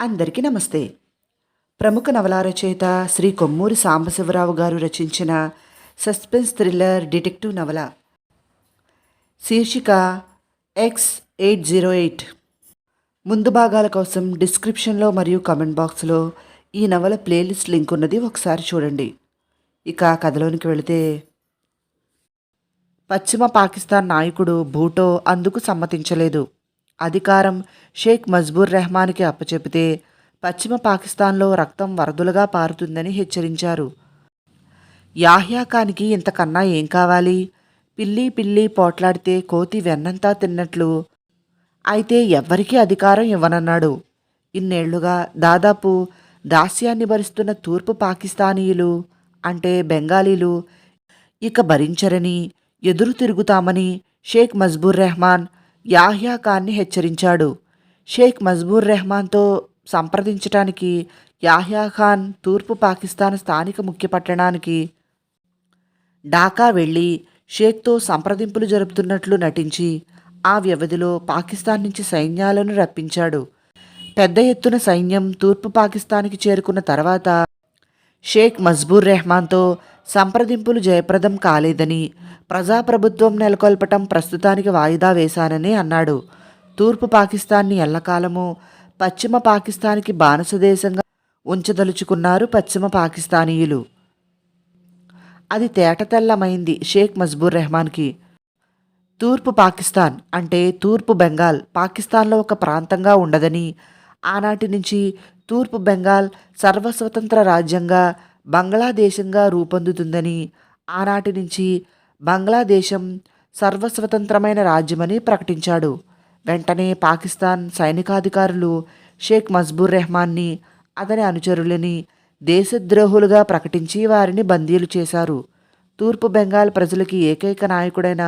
అందరికీ నమస్తే. ప్రముఖ నవలా రచయిత శ్రీ కొమ్మూరి సాంబశివరావు గారు రచించిన సస్పెన్స్ థ్రిల్లర్ డిటెక్టివ్ నవల. శీర్షిక ఎక్స్ ఎయిట్ జీరో ఎయిట్ ముందు భాగాల కోసం డిస్క్రిప్షన్లో మరియు కమెంట్ బాక్స్లో ఈ నవల ప్లేలిస్ట్ లింక్ ఉన్నది ఒకసారి చూడండి. ఇక కథలోనికి వెళితే పశ్చిమ పాకిస్తాన్ నాయకుడు భూటో అందుకు సమ్మతించలేదు. అధికారం షేక్ మజ్బూర్ రెహమాన్కి అప్పచెపితే పశ్చిమ పాకిస్తాన్లో రక్తం వరదలుగా పారుతుందని హెచ్చరించారు. యాహ్యా ఖాన్కి ఇంతకన్నా ఏం కావాలి? పిల్లి పిల్లి పోట్లాడితే కోతి వెన్నంతా తిన్నట్లు. అయితే ఎవ్వరికీ అధికారం ఇవ్వనన్నాడు. ఇన్నేళ్ళుగా దాదాపు దాస్యాన్ని భరిస్తున్న తూర్పు పాకిస్తానీయులు అంటే బెంగాలీలు ఇక భరించరని ఎదురు తిరుగుతామని షేక్ మజ్బూర్ రెహమాన్ యాహ్యా ఖాన్ని హెచ్చరించాడు. షేక్ మజ్బూర్ రెహమాన్తో సంప్రదించటానికి యాహ్యా ఖాన్ తూర్పు పాకిస్తాన్ స్థానిక ముఖ్య పట్టణానికి ఢాకా వెళ్ళి షేక్తో సంప్రదింపులు జరుపుతున్నట్లు నటించి ఆ వ్యవధిలో పాకిస్తాన్ నుంచి సైన్యాలను రప్పించాడు. పెద్ద ఎత్తున సైన్యం తూర్పు పాకిస్తాన్కి చేరుకున్న తర్వాత షేక్ మజ్బూర్ రెహమాన్తో సంప్రదింపులు జయప్రదం కాలేదని ప్రజాప్రభుత్వం నెలకొల్పటం ప్రస్తుతానికి వాయిదా వేశానని అన్నాడు. తూర్పు పాకిస్తాన్ని ఎల్లకాలము పశ్చిమ పాకిస్తాన్కి బానిస దేశంగా ఉంచదలుచుకున్నారు పశ్చిమ పాకిస్తానీయులు. అది తేటతెల్లమైంది షేక్ మజ్బూర్ రెహమాన్కి. తూర్పు పాకిస్తాన్ అంటే తూర్పు బెంగాల్ పాకిస్తాన్లో ఒక ప్రాంతంగా ఉండదని ఆనాటి నుంచి తూర్పు బెంగాల్ సర్వస్వతంత్ర రాజ్యంగా బంగ్లాదేశంగా రూపొందుతుందని ఆనాటి నుంచి బంగ్లాదేశం సర్వస్వతంత్రమైన రాజ్యమని ప్రకటించాడు. వెంటనే పాకిస్తాన్ సైనికాధికారులు షేక్ మజ్బూర్ రెహమాన్ని అతని అనుచరులని దేశద్రోహులుగా ప్రకటించి వారిని బందీలు చేశారు. తూర్పు బెంగాల్ ప్రజలకి ఏకైక నాయకుడైన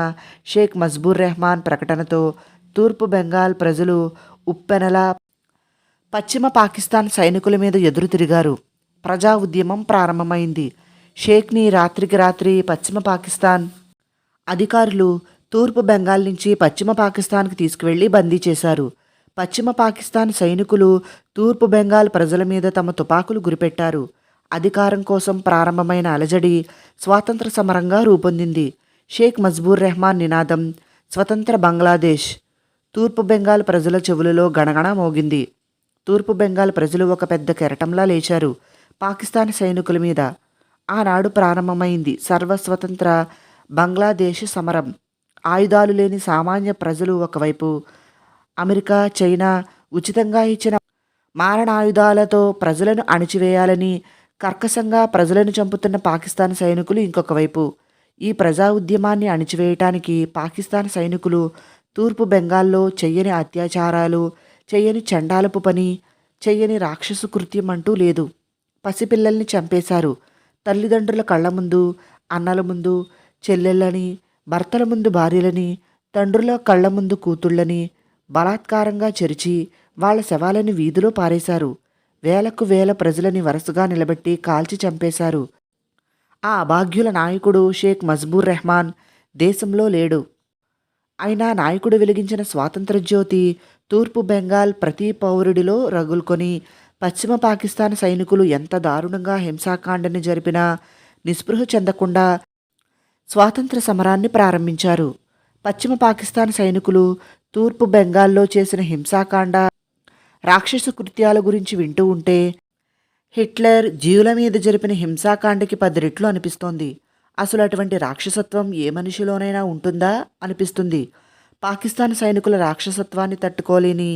షేక్ మజ్బూర్ రెహమాన్ ప్రకటనతో తూర్పు బెంగాల్ ప్రజలు ఉప్పెనలా పశ్చిమ పాకిస్తాన్ సైనికుల మీద ఎదురు తిరిగారు. ప్రజా ఉద్యమం ప్రారంభమైంది. షేక్ని రాత్రికి రాత్రి పశ్చిమ పాకిస్తాన్ అధికారులు తూర్పు బెంగాల్ నుంచి పశ్చిమ పాకిస్తాన్కి తీసుకువెళ్ళి బందీ చేశారు. పశ్చిమ పాకిస్తాన్ సైనికులు తూర్పు బెంగాల్ ప్రజల మీద తమ తుపాకులు గురిపెట్టారు. అధికారం కోసం ప్రారంభమైన అలజడి స్వాతంత్ర సమరంగా రూపొందింది. షేక్ మజ్బూర్ రెహమాన్ నినాదం స్వతంత్ర బంగ్లాదేశ్. తూర్పు బెంగాల్ ప్రజల చెవులలో గణగణ మోగింది. తూర్పు బెంగాల్ ప్రజలు ఒక పెద్ద కెరటంలా లేచారు. పాకిస్తాన్ సైనికుల మీద ఆనాడు ప్రారంభమైంది సర్వస్వతంత్ర బంగ్లాదేశ్ సమరం. ఆయుధాలు లేని సామాన్య ప్రజలు ఒకవైపు అమెరికా చైనా ఉచితంగా ఇచ్చిన మారణాయుధాలతో ప్రజలను అణిచివేయాలని కర్కశంగా ప్రజలను చంపుతున్న పాకిస్తాన్ సైనికులు ఇంకొక వైపు ఈ ప్రజా ఉద్యమాన్ని అణిచివేయటానికి పాకిస్తాన్ సైనికులు తూర్పు బెంగాల్లో చెయ్యని అత్యాచారాలు చెయ్యని చండాలపు పని చెయ్యని రాక్షసు కృత్యం అంటూ లేదు. పసిపిల్లల్ని చంపేశారు. తల్లిదండ్రుల కళ్ళ ముందు అన్నల ముందు చెల్లెళ్ళని భర్తల ముందు భార్యలని తండ్రుల కళ్ళ ముందు కూతుళ్ళని బలాత్కారంగా చెరిచి వాళ్ళ శవాలని వీధిలో పారేశారు. వేలకు వేల ప్రజలని వరుసగా నిలబెట్టి కాల్చి చంపేశారు. ఆ అభాగ్యుల నాయకుడు షేక్ మజ్బూర్ రెహమాన్ దేశంలో లేడు. అయినా నాయకుడు వెలిగించిన స్వాతంత్ర జ్యోతి తూర్పు బెంగాల్ ప్రతి పౌరుడిలో రగులుకొని పశ్చిమ పాకిస్తాన్ సైనికులు ఎంత దారుణంగా హింసాకాండని జరిపినా నిస్పృహ చెందకుండా స్వాతంత్ర సమరాన్ని ప్రారంభించారు. పశ్చిమ పాకిస్తాన్ సైనికులు తూర్పు బెంగాల్లో చేసిన హింసాకాండ రాక్షస కృత్యాల గురించి వింటూ ఉంటే హిట్లర్ జీవుల మీద జరిపిన హింసాకాండకి పది రెట్లు అనిపిస్తోంది. అసలు అటువంటి రాక్షసత్వం ఏ మనిషిలోనైనా ఉంటుందా? అనిపిస్తుంది. పాకిస్తాన్ సైనికుల రాక్షసత్వాన్ని తట్టుకోలేని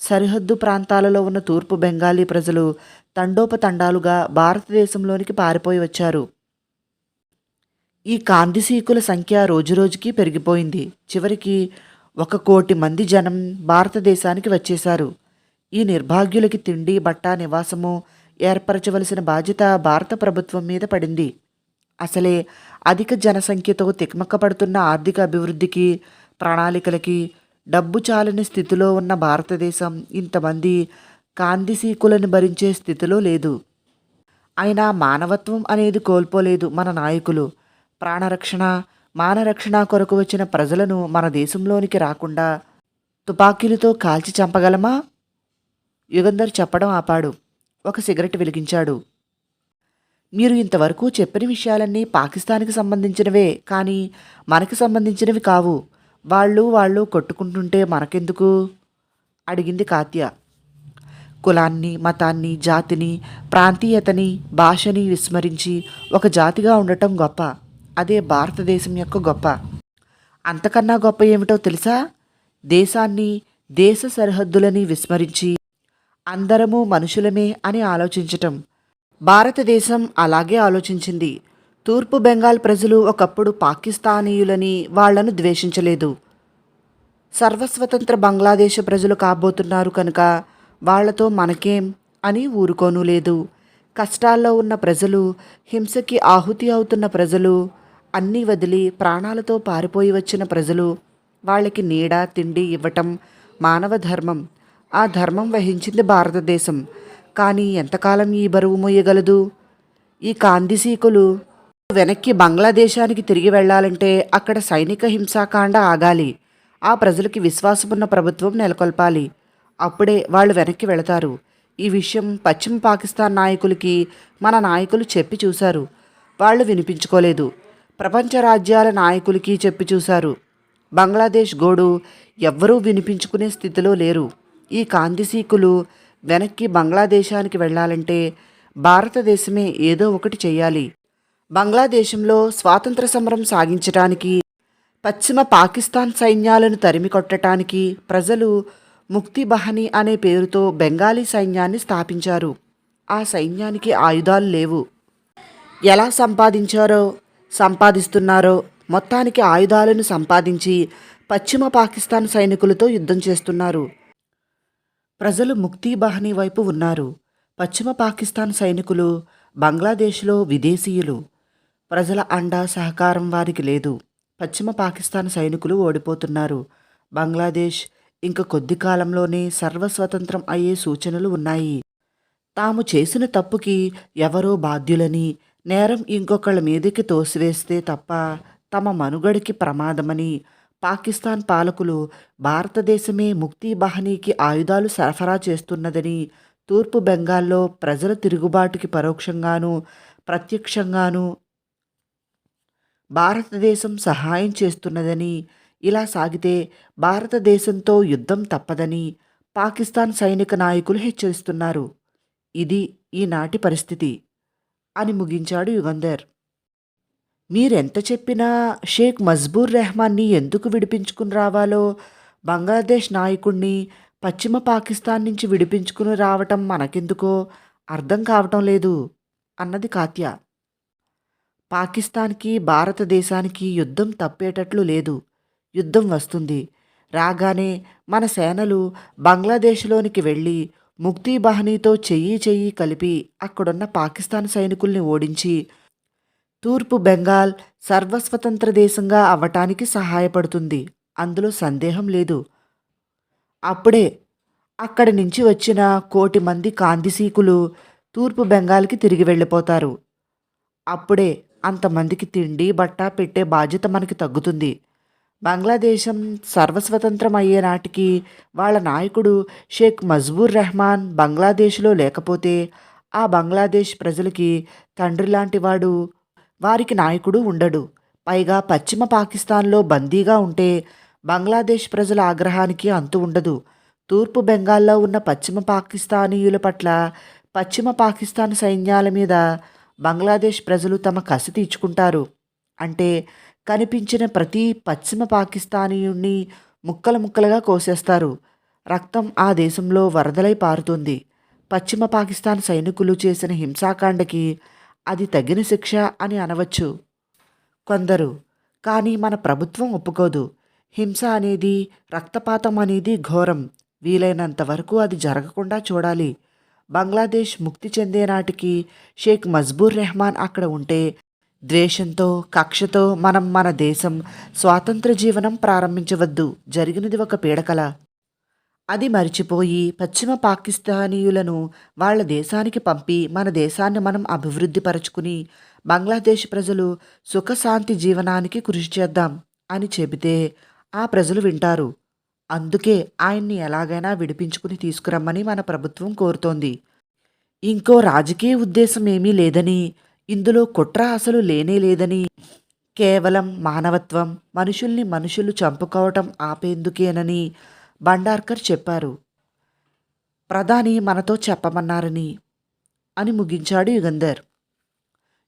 సరిహద్దు ప్రాంతాలలో ఉన్న తూర్పు బెంగాలీ ప్రజలు తండోపతండాలుగా భారతదేశంలోనికి పారిపోయి వచ్చారు. ఈ కాందిశీకుల సంఖ్య రోజురోజుకి పెరిగిపోయింది. చివరికి ఒక కోటి మంది జనం భారతదేశానికి వచ్చేశారు. ఈ నిర్భాగ్యులకి తిండి బట్ట నివాసము ఏర్పరచవలసిన బాధ్యత భారత ప్రభుత్వం మీద పడింది. అసలే అధిక జనసంఖ్యతో తిక్మక్కపడుతున్న ఆర్థిక అభివృద్ధికి ప్రణాళికలకి డబ్బు చాలని స్థితిలో ఉన్న భారతదేశం ఇంతమంది కాందిసీకులను భరించే స్థితిలో లేదు. అయినా మానవత్వం అనేది కోల్పోలేదు మన నాయకులు. ప్రాణరక్షణ మానరక్షణ కొరకు వచ్చిన ప్రజలను మన దేశంలోనికి రాకుండా తుపాకీలతో కాల్చి చంపగలమా? యుగంధర్ చెప్పడం ఆపాడు. ఒక సిగరెట్ వెలిగించాడు. మీరు ఇంతవరకు చెప్పిన విషయాలన్నీ పాకిస్తాన్కి సంబంధించినవే కానీ మనకి సంబంధించినవి కావు. వాళ్ళు వాళ్ళు కొట్టుకుంటుంటే మనకెందుకు? అడిగింది కాత్య. కులాన్ని మతాన్ని జాతిని ప్రాంతీయతని భాషని విస్మరించి ఒక జాతిగా ఉండటం గొప్ప. అదే భారతదేశం యొక్క గొప్ప. అంతకన్నా గొప్ప ఏమిటో తెలుసా? దేశాన్ని దేశ సరిహద్దులని విస్మరించి అందరము మనుషులమే అని ఆలోచించటం. భారతదేశం అలాగే ఆలోచించింది. తూర్పు బెంగాల్ ప్రజలు ఒకప్పుడు పాకిస్తానీయులని వాళ్ళను ద్వేషించలేదు. సర్వస్వతంత్ర బంగ్లాదేశ ప్రజలు కాబోతున్నారు కనుక వాళ్ళతో మనకేం అని ఊరుకోను లేదు. కష్టాల్లో ఉన్న ప్రజలు హింసకి ఆహుతి అవుతున్న ప్రజలు అన్నీ వదిలి ప్రాణాలతో పారిపోయి వచ్చిన ప్రజలు వాళ్ళకి నీడ తిండి ఇవ్వటం మానవ ధర్మం. ఆ ధర్మం వహించింది భారతదేశం. కానీ ఎంతకాలం ఈ బరువు మోయగలదు ఈ కాందిసీకులు వెనక్కి బంగ్లాదేశానికి తిరిగి వెళ్ళాలంటే అక్కడ సైనిక హింసాకాండ ఆగాలి. ఆ ప్రజలకి విశ్వాసమున్న ప్రభుత్వం నెలకొల్పాలి. అప్పుడే వాళ్ళు వెనక్కి వెళతారు. ఈ విషయం పశ్చిమ పాకిస్తాన్ నాయకులకి మన నాయకులు చెప్పి చూశారు. వాళ్ళు వినిపించుకోలేదు. ప్రపంచ రాజ్యాల నాయకులకి చెప్పి చూశారు. బంగ్లాదేశ్ గోడు ఎవ్వరూ వినిపించుకునే స్థితిలో లేరు. ఈ కాంతిసీకులు వెనక్కి బంగ్లాదేశానికి వెళ్ళాలంటే భారతదేశమే ఏదో ఒకటి చేయాలి బంగ్లాదేశంలో స్వాతంత్ర సమరం సాగించటానికి పశ్చిమ పాకిస్తాన్ సైన్యాలను తరిమికొట్టడానికి ప్రజలు ముక్తి బహని అనే పేరుతో బెంగాలీ సైన్యాన్ని స్థాపించారు. ఆ సైన్యానికి ఆయుధాలు లేవు. ఎలా సంపాదించారో సంపాదిస్తున్నారో మొత్తానికి ఆయుధాలను సంపాదించి పశ్చిమ పాకిస్తాన్ సైనికులతో యుద్ధం చేస్తున్నారు. ప్రజలు ముక్తి బహని వైపు ఉన్నారు. పశ్చిమ పాకిస్తాన్ సైనికులు బంగ్లాదేశ్లో విదేశీయులు. ప్రజల అండా సహకారం వారికి లేదు. పశ్చిమ పాకిస్తాన్ సైనికులు ఓడిపోతున్నారు. బంగ్లాదేశ్ ఇంక కొద్ది కాలంలోనే సర్వస్వతంత్రం అయ్యే సూచనలు ఉన్నాయి. తాము చేసిన తప్పుకి ఎవరో బాధ్యులని నేరం ఇంకొకళ్ళ మీదకి తోసివేస్తే తప్ప తమ మనుగడికి ప్రమాదమని పాకిస్తాన్ పాలకులు భారతదేశమే ముక్తి బహనీకి ఆయుధాలు సరఫరా చేస్తున్నదని తూర్పు బెంగాల్లో ప్రజల తిరుగుబాటుకి పరోక్షంగాను ప్రత్యక్షంగాను భారతదేశం సహాయం చేస్తున్నదని ఇలా సాగితే భారతదేశంతో యుద్ధం తప్పదని పాకిస్తాన్ సైనిక నాయకులు హెచ్చరిస్తున్నారు. ఇది ఈనాటి పరిస్థితి. అని ముగించాడు యుగంధర్. మీరెంత చెప్పినా షేక్ మజ్బూర్ రెహమాన్ని ఎందుకు విడిపించుకుని రావాలో బంగ్లాదేశ్ నాయకుణ్ణి పశ్చిమ పాకిస్తాన్ నుంచి విడిపించుకుని రావటం మనకెందుకో అర్థం కావటం లేదు అన్నది కాత్య. పాకిస్తాన్కి భారతదేశానికి యుద్ధం తప్పేటట్లు లేదు. యుద్ధం వస్తుంది. రాగానే మన సేనలు బంగ్లాదేశ్లోనికి వెళ్ళి ముక్తి బహనీతో చెయ్యి చెయ్యి కలిపి అక్కడున్న పాకిస్తాన్ సైనికుల్ని ఓడించి తూర్పు బెంగాల్ సర్వస్వతంత్ర దేశంగా అవ్వటానికి సహాయపడుతుంది. అందులో సందేహం లేదు. అప్పుడే అక్కడి నుంచి వచ్చిన కోటి మంది కాందిసీకులు తూర్పు బెంగాల్కి తిరిగి వెళ్ళిపోతారు. అప్పుడే అంతమందికి తిండి బట్ట పెట్టే బాధ్యత మనకి తగ్గుతుంది. బంగ్లాదేశం సర్వస్వతంత్రం అయ్యే నాటికి వాళ్ళ నాయకుడు షేక్ మజ్బూర్ రెహమాన్ బంగ్లాదేశ్లో లేకపోతే ఆ బంగ్లాదేశ్ ప్రజలకి తండ్రి లాంటివాడు వారికి నాయకుడు ఉండడు. పైగా పశ్చిమ పాకిస్తాన్లో బందీగా ఉంటే బంగ్లాదేశ్ ప్రజల ఆగ్రహానికి అంతు ఉండదు. తూర్పు బెంగాల్లో ఉన్న పశ్చిమ పాకిస్తానీయుల పట్ల పశ్చిమ పాకిస్తాన్ సైన్యాల మీద బంగ్లాదేశ్ ప్రజలు తమ కసి తీర్చుకుంటారు. అంటే కనిపించిన ప్రతి పశ్చిమ పాకిస్తానీయుణ్ణి ముక్కలు ముక్కలుగా కోసేస్తారు. రక్తం ఆ దేశంలో వరదలై పారుతుంది. పశ్చిమ పాకిస్తాన్ సైనికులు చేసిన హింసాకాండకి అది తగిన శిక్ష అని అనవచ్చు. కొందరు కానీ మన ప్రభుత్వం ఒప్పుకోదు. హింస అనేది రక్తపాతం అనేది ఘోరం. వీలైనంత వరకు అది జరగకుండా చూడాలి. బంగ్లాదేశ్ ముక్తి చెందే నాటికి షేక్ మజ్బూర్ రెహమాన్ అక్కడ ఉంటే ద్వేషంతో కక్షతో మనం మన దేశం స్వాతంత్ర జీవనం ప్రారంభించవద్దు జరిగినది ఒక పీడకల. అది మరిచిపోయి పశ్చిమ పాకిస్తానీయులను వాళ్ళ దేశానికి పంపి మన దేశాన్ని మనం అభివృద్ధిపరచుకుని బంగ్లాదేశ్ ప్రజలు సుఖశాంతి జీవనానికి కృషి చేద్దాం అని చెబితే ఆ ప్రజలు వింటారు. అందుకే ఆయన్ని ఎలాగైనా విడిపించుకుని తీసుకురమ్మని మన ప్రభుత్వం కోరుతోంది. ఇంకో రాజకీయ ఉద్దేశం ఏమీ లేదని ఇందులో కుట్ర అసలు లేనే లేదని కేవలం మానవత్వం మనుషుల్ని మనుషులు చంపుకోవటం ఆపేందుకేనని భండార్కర్ చెప్పారు. ప్రధాని మనతో చెప్పమన్నారని అని ముగించాడు యుగంధర్.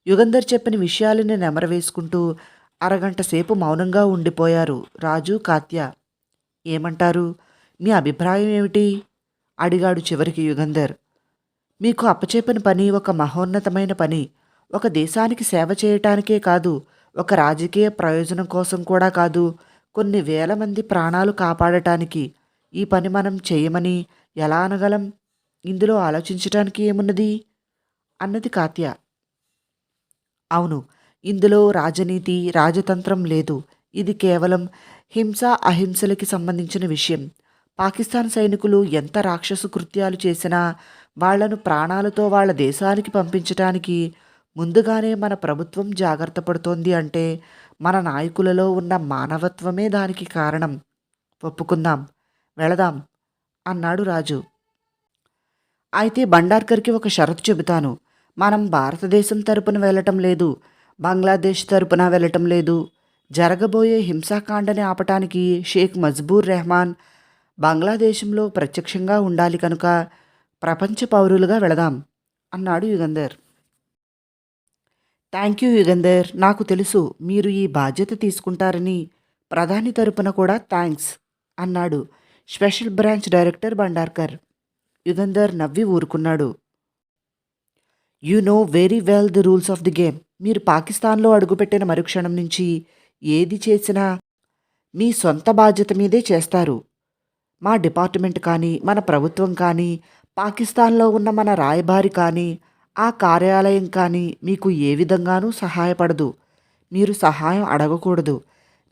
యుగంధర్ చెప్పిన విషయాలని నెమరవేసుకుంటూ అరగంట సేపు మౌనంగా ఉండిపోయారు రాజు కాత్య. ఏమంటారు? మీ అభిప్రాయం ఏమిటి? అడిగాడు చివరికి యుగంధర్. మీకు అప్పచెప్పిన పని ఒక మహోన్నతమైన పని. ఒక దేశానికి సేవ చేయటానికే కాదు ఒక రాజకీయ ప్రయోజనం కోసం కూడా కాదు. కొన్ని వేల మంది ప్రాణాలు కాపాడటానికి ఈ పని మనం చేయమని ఎలా అనగలం? ఇందులో ఆలోచించటానికి ఏమున్నది? అన్నది కాత్య. అవును ఇందులో రాజనీతి రాజతంత్రం లేదు. ఇది కేవలం హింస అహింసలకి సంబంధించిన విషయం. పాకిస్తాన్ సైనికులు ఎంత రాక్షసు కృత్యాలు చేసినా వాళ్ళను ప్రాణాలతో వాళ్ళ దేశానికి పంపించటానికి ముందుగానే మన ప్రభుత్వం జాగ్రత్త పడుతోంది అంటే మన నాయకులలో ఉన్న మానవత్వమే దానికి కారణం. ఒప్పుకుందాం. వెళదాం. అన్నాడు రాజు. అయితే బండార్కర్కి ఒక షరతు చెబుతాను. మనం భారతదేశం తరపున వెళ్ళటం లేదు. బంగ్లాదేశ్ తరపున వెళ్ళటం లేదు. జరగబోయే హింసాకాండని ఆపటానికి షేక్ మజ్బూర్ రెహమాన్ బంగ్లాదేశంలో ప్రత్యక్షంగా ఉండాలి కనుక ప్రపంచ పౌరులుగా వెళదాం అన్నాడు యుగంధర్. Thank you Yugandhar. నాకు తెలుసు మీరు ఈ బాధ్యత తీసుకుంటారని ప్రధాని తరపున కూడా థ్యాంక్స్ అన్నాడు special branch director Bhandarkar. Yugandhar నవ్వి ఊరుకున్నాడు. You know very well the rules of the game. మీరు పాకిస్తాన్లో అడుగుపెట్టిన మరుక్షణం నుంచి ఏది చేసినా మీ సొంత బాధ్యత మీదే చేస్తారు. మా డిపార్ట్మెంట్ కానీ మన ప్రభుత్వం కానీ పాకిస్తాన్లో ఉన్న మన రాయబారి కానీ ఆ కార్యాలయం కానీ మీకు ఏ విధంగానూ సహాయపడదు. మీరు సహాయం అడగకూడదు.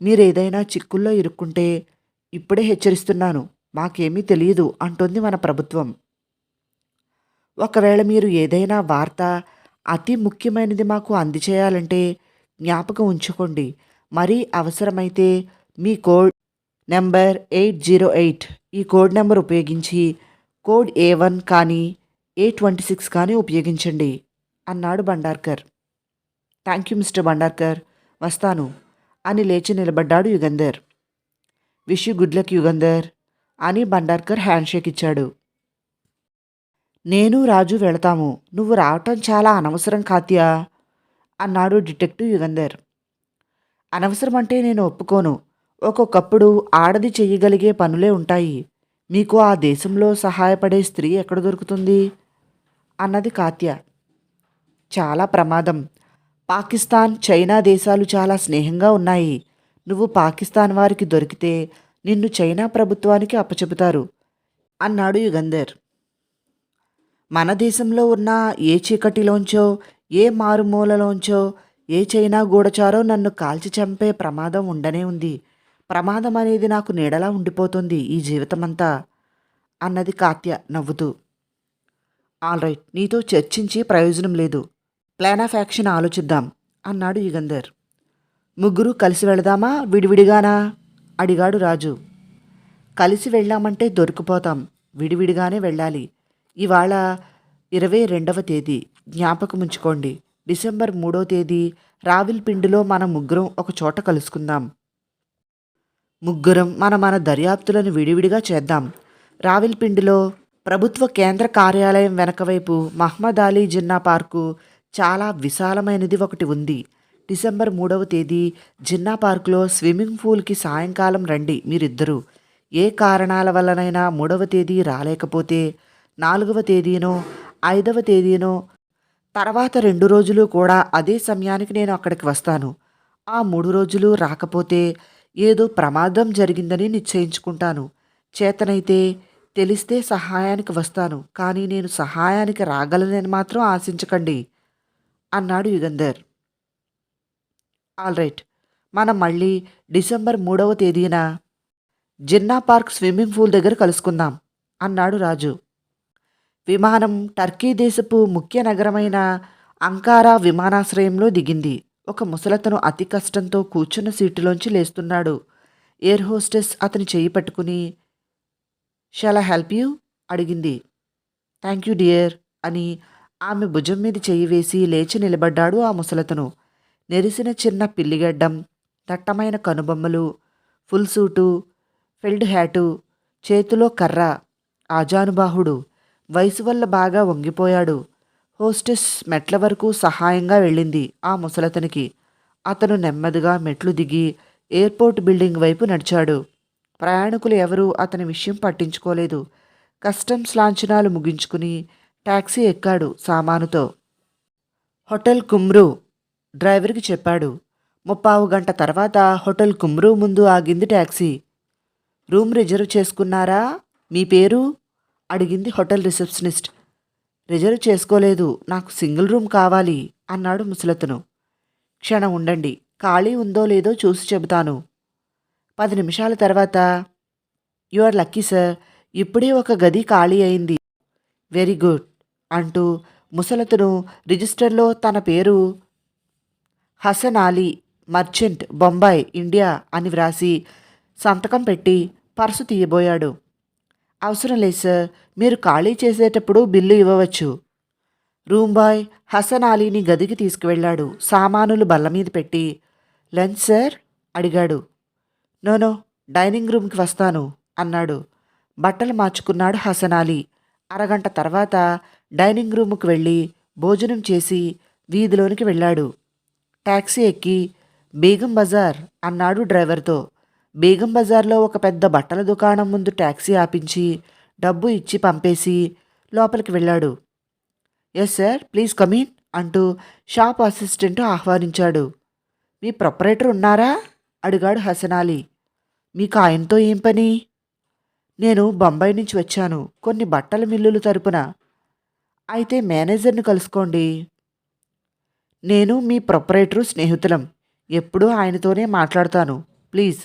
మీరు ఏదైనా చిక్కుల్లో ఇరుక్కుంటే ఇప్పుడే హెచ్చరిస్తున్నాను. మాకేమీ తెలియదు అంటుంది మన ప్రభుత్వం. ఒకవేళ మీరు ఏదైనా వార్త అతి ముఖ్యమైనది మాకు అందచేయాలంటే జ్ఞాపకం ఉంచుకోండి. మరీ అవసరమైతే మీ code number eight zero eight ఈ కోడ్ నెంబర్ ఉపయోగించి కోడ్ ఏ వన్ కానీ ఏ ట్వంటీ సిక్స్ కానీ ఉపయోగించండి. అన్నాడు Bhandarkar. Thank you mister Bhandarkar. వస్తాను. అని లేచి నిలబడ్డాడు Yugandhar. Wish you good luck Yugandhar అని బండార్కర్ హ్యాండ్షేక్ ఇచ్చాడు. నేను రాజు వెళతాము. నువ్వు రావటం చాలా అనవసరం కాత్యా? అన్నాడు డిటెక్టివ్ యుగంధర్. అనవసరం అంటే నేను ఒప్పుకోను. ఒక్కొక్కప్పుడు ఆడది చెయ్యగలిగే పనులే ఉంటాయి. మీకు ఆ దేశంలో సహాయపడే స్త్రీ ఎక్కడ దొరుకుతుంది? అన్నది కాత్య. చాలా ప్రమాదం. పాకిస్తాన్ చైనా దేశాలు చాలా స్నేహంగా ఉన్నాయి. నువ్వు పాకిస్తాన్ వారికి దొరికితే నిన్ను చైనా ప్రభుత్వానికి అప్పచెబుతారు అన్నాడు యుగంధర్. మన దేశంలో ఉన్న ఏ చీకటిలోంచో ఏ మారుమూలలోంచో ఏ చైనా గూఢచారో నన్ను కాల్చి చంపే ప్రమాదం ఉండనే ఉంది. ప్రమాదం అనేది నాకు నీడలా ఉండిపోతుంది ఈ జీవితమంతా అన్నది కాత్య నవ్వుతూ. ఆల్ రైట్ నీతో చర్చించి ప్రయోజనం లేదు. ప్లాన్ ఆఫ్ యాక్షన్ ఆలోచిద్దాం అన్నాడు యుగంధర్. ముగ్గురు కలిసి వెళదామా? విడివిడిగానా? అడిగాడు రాజు. కలిసి వెళ్ళామంటే దొరికిపోతాం. విడివిడిగానే వెళ్ళాలి. ఇవాళ ఇరవై రెండవ తేదీ. జ్ఞాపకం ఉంచుకోండి డిసెంబర్ మూడో తేదీ రావిల్పిండిలో మన ముగ్గురం ఒక చోట కలుసుకుందాం. ముగ్గురం మన మన దర్యాప్తులను విడివిడిగా చేద్దాం. రావిల్పిండిలో ప్రభుత్వ కేంద్ర కార్యాలయం వెనకవైపు మహ్మద్ అలీ జిన్నా పార్కు చాలా విశాలమైనది ఒకటి ఉంది. డిసెంబర్ మూడవ తేదీ జిన్నా పార్కులో స్విమ్మింగ్ పూల్కి సాయంకాలం రండి మీరిద్దరూ. ఏ కారణాల వల్లనైనా మూడవ తేదీ రాలేకపోతే నాలుగవ తేదీనో ఐదవ తేదీనో తర్వాత రెండు రోజులు కూడా అదే సమయానికి నేను అక్కడికి వస్తాను. ఆ మూడు రోజులు రాకపోతే ఏదో ప్రమాదం జరిగిందని నిశ్చయించుకుంటాను. చేతనైతే తెలిస్తే సహాయానికి వస్తాను కానీ నేను సహాయానికి రాగలనని మాత్రం ఆశించకండి అన్నాడు యుగంధర్. ఆల్ రైట్ మనం మళ్ళీ డిసెంబర్ మూడవ తేదీన జిన్నా పార్క్ స్విమ్మింగ్ పూల్ దగ్గర కలుసుకుందాం అన్నాడు రాజు. విమానం టర్కీ దేశపు ముఖ్య నగరమైన అంకారా విమానాశ్రయంలో దిగింది. ఒక ముసలతను అతి కష్టంతో కూర్చున్న సీటులోంచి లేస్తున్నాడు. ఎయిర్ హోస్టెస్ అతని చేయి పట్టుకుని షాల్ హెల్ప్ యూ అడిగింది. థ్యాంక్ యూ డియర్ అని ఆమె భుజం మీద చేయి వేసి లేచి నిలబడ్డాడు ఆ ముసలతను. నెరిసిన చిన్న పిల్లిగడ్డం దట్టమైన కనుబొమ్మలు ఫుల్ సూటు ఫెల్డ్ హ్యాటు చేతిలో కర్ర ఆజానుబాహుడు వయసు వల్ల బాగా వంగిపోయాడు. హోస్టెస్ మెట్ల వరకు సహాయంగా వెళ్ళింది ఆ ముసలతనికి. అతను నెమ్మదిగా మెట్లు దిగి ఎయిర్పోర్ట్ బిల్డింగ్ వైపు నడిచాడు. ప్రయాణికులు ఎవరూ అతని విషయం పట్టించుకోలేదు. కస్టమ్స్ లాంఛనాలు ముగించుకుని టాక్సీ ఎక్కాడు సామానుతో. హోటల్ కుమ్రు డ్రైవర్కి చెప్పాడు. ముప్పావు గంట తర్వాత హోటల్ కుమ్రూ ముందు ఆగింది టాక్సీ. రూమ్ రిజర్వ్ చేసుకున్నారా? మీ పేరు? అడిగింది హోటల్ రిసెప్షనిస్ట్. రిజర్వ్ చేసుకోలేదు నాకు సింగిల్ రూమ్ కావాలి అన్నాడు ముసలతను. క్షణం ఉండండి ఖాళీ ఉందో లేదో చూసి చెబుతాను. పది నిమిషాల తర్వాత యు ఆర్ లక్కీ సార్ ఇప్పుడే ఒక గది ఖాళీ అయింది. వెరీ గుడ్ అంటూ ముసలతను రిజిస్టర్లో తన పేరు హసన్ అలీ మర్చెంట్ బొంబాయి ఇండియా అని వ్రాసి సంతకం పెట్టి పర్సు తీయబోయాడు. అవసరం లేదు సార్. మీరు ఖాళీ చేసేటప్పుడు బిల్లు ఇవ్వవచ్చు. రూమ్ బాయ్ హసన్ అలీని గదికి తీసుకువెళ్ళాడు. సామానులు బల్ల మీద పెట్టి లంచ్ సార్? అడిగాడు. నోనో డైనింగ్ రూమ్కి వస్తాను అన్నాడు. బట్టలు మార్చుకున్నాడు హసన్ అలీ. అరగంట తర్వాత డైనింగ్ రూముకు వెళ్ళి భోజనం చేసి వీధిలోనికి వెళ్ళాడు. ట్యాక్సీ ఎక్కి బేగం బజార్ అన్నాడు డ్రైవర్తో. బేగం బజార్లో ఒక పెద్ద బట్టల దుకాణం ముందు టాక్సీ ఆపించి డబ్బు ఇచ్చి పంపేసి లోపలికి వెళ్ళాడు. ఎస్ సార్ ప్లీజ్ కమీన్ అంటూ షాప్ అసిస్టెంట్ ఆహ్వానించాడు. మీ ప్రొపరేటర్ ఉన్నారా? అడిగాడు హసనాలి. మీకు ఆయనతో ఏం పని? నేను బొంబాయి నుంచి వచ్చాను కొన్ని బట్టల మిల్లులు తరపున. అయితే మేనేజర్ని కలుసుకోండి. నేను మీ ప్రొపరేటరు స్నేహితులం ఎప్పుడూ ఆయనతోనే మాట్లాడతాను ప్లీజ్.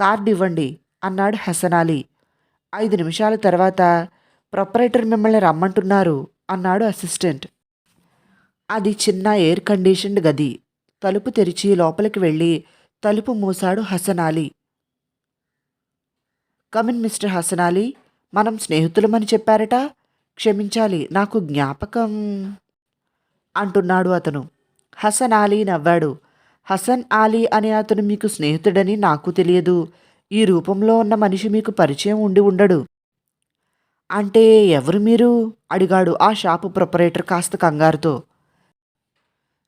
కార్డు ఇవ్వండి అన్నాడు హసనాలి. ఐదు నిమిషాల తర్వాత ప్రొపరేటర్ మిమ్మల్ని రమ్మంటున్నారు అన్నాడు అసిస్టెంట్. అది చిన్న ఎయిర్ కండిషన్డ్ గది. తలుపు తెరిచి లోపలికి వెళ్ళి తలుపు మూశాడు హసనాలి. కమిన్ మిస్టర్ హసనాలి మనం స్నేహితులమని చెప్పారట. క్షమించాలి నాకు జ్ఞాపకం అంటున్నాడు అతను. హసన్ అలీ నవ్వాడు. హసన్ ఆలీ అనే అతను మీకు స్నేహితుడని నాకు తెలియదు. ఈ రూపంలో ఉన్న మనిషి మీకు పరిచయం ఉండి ఉండడు. అంటే ఎవరు మీరు? అడిగాడు ఆ షాపు ప్రొపరేటర్ కాస్త కంగారుతో.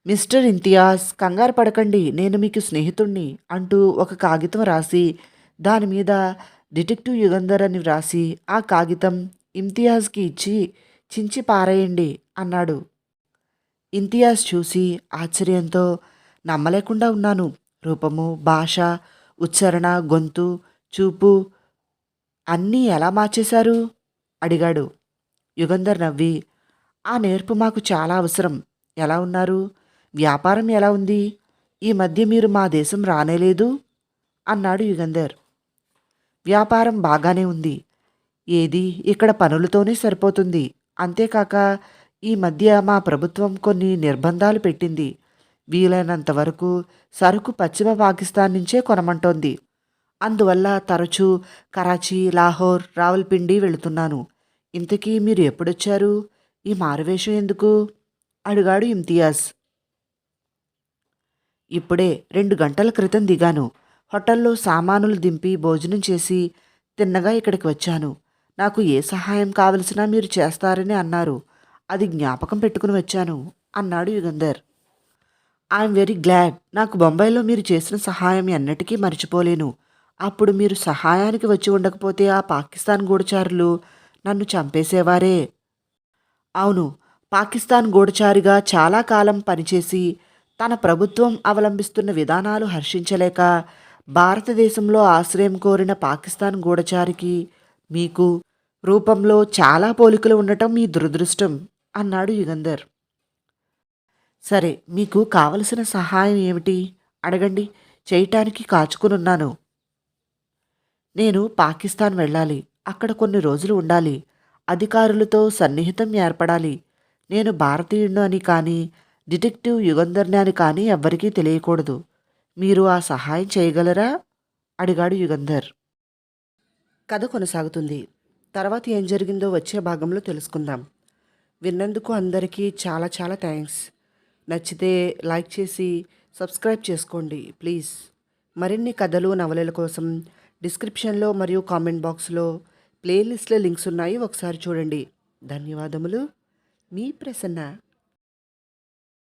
మిస్టర్ ఇంతియాజ్ కంగారు పడకండి నేను మీకు స్నేహితుణ్ణి అంటూ ఒక కాగితం రాసి దాని మీద డిటెక్టివ్ యుగంధర్ అని వ్రాసి ఆ కాగితం ఇమ్తియాజ్కి ఇచ్చి చించి పారేయండి అన్నాడు. ఇంతియాజ్ చూసి ఆశ్చర్యంతో నమ్మలేకుండా ఉన్నాను. రూపము భాష ఉచ్చారణ గొంతు చూపు అన్నీ ఎలా మార్చేశారు? అడిగాడు. యుగంధర్ నవ్వి ఆ నేర్పు మాకు చాలా అవసరం. ఎలా ఉన్నారు? వ్యాపారం ఎలా ఉంది? ఈ మధ్య మీరు మా దేశం రానేలేదు అన్నాడు యుగంధర్. వ్యాపారం బాగానే ఉంది. ఏది ఇక్కడ పనులతోనే సరిపోతుంది. అంతేకాక ఈ మధ్య మా ప్రభుత్వం కొన్ని నిర్బంధాలు పెట్టింది. వీలైనంత వరకు సరుకు పశ్చిమ పాకిస్తాన్ నుంచే కొనమంటోంది. అందువల్ల తరచూ కరాచీ లాహోర్ రావల్పిండి వెళుతున్నాను. ఇంతకీ మీరు ఎప్పుడొచ్చారు? ఈ మారువేషం ఎందుకు? అడిగాడు ఇమ్తియాజ్ ఇప్పుడే రెండు గంటల క్రితం దిగాను. హోటల్లో సామానులు దింపి భోజనం చేసి తిన్నగా ఇక్కడికి వచ్చాను. నాకు ఏ సహాయం కావలసినా మీరు చేస్తారని అన్నారు. అది జ్ఞాపకం పెట్టుకుని వచ్చాను అన్నాడు యుగంధర్. I'm very glad. నాకు బొంబాయిలో మీరు చేసిన సహాయం ఎన్నటికీ మర్చిపోలేను. అప్పుడు మీరు సహాయానికి వచ్చి ఉండకపోతే ఆ పాకిస్తాన్ గూఢచారులు నన్ను చంపేసేవారే. అవును పాకిస్తాన్ గూఢచారిగా చాలా కాలం పనిచేసి తన ప్రభుత్వం అవలంబిస్తున్న విధానాలు హర్షించలేక భారతదేశంలో ఆశ్రయం కోరిన పాకిస్తాన్ గూఢచారికి మీకు రూపంలో చాలా పోలికలు ఉండటం మీ దురదృష్టం అన్నాడు యుగంధర్. సరే మీకు కావలసిన సహాయం ఏమిటి? అడగండి. చేయటానికి కాచుకునున్నాను. నేను పాకిస్తాన్ వెళ్ళాలి. అక్కడ కొన్ని రోజులు ఉండాలి. అధికారులతో సన్నిహితం ఏర్పడాలి. నేను భారతీయుడు అని కానీ డిటెక్టివ్ యుగంధర్ని అని కానీ ఎవ్వరికీ తెలియకూడదు. మీరు ఆ సహాయం చేయగలరా? అడిగాడు యుగంధర్. కథ కొనసాగుతుంది. తర్వాత ఏం జరిగిందో వచ్చే భాగంలో తెలుసుకుందాం. విన్నందుకు అందరికీ చాలా చాలా థ్యాంక్స్. నచ్చితే లైక్ చేసి సబ్స్క్రైబ్ చేసుకోండి ప్లీజ్. మరిన్ని కథలు నవలల కోసం డిస్క్రిప్షన్లో మరియు కామెంట్ బాక్స్లో ప్లేలిస్ట్లో లింక్స్ ఉన్నాయి. ఒకసారి చూడండి. ధన్యవాదములు. మీ ప్రసన్న.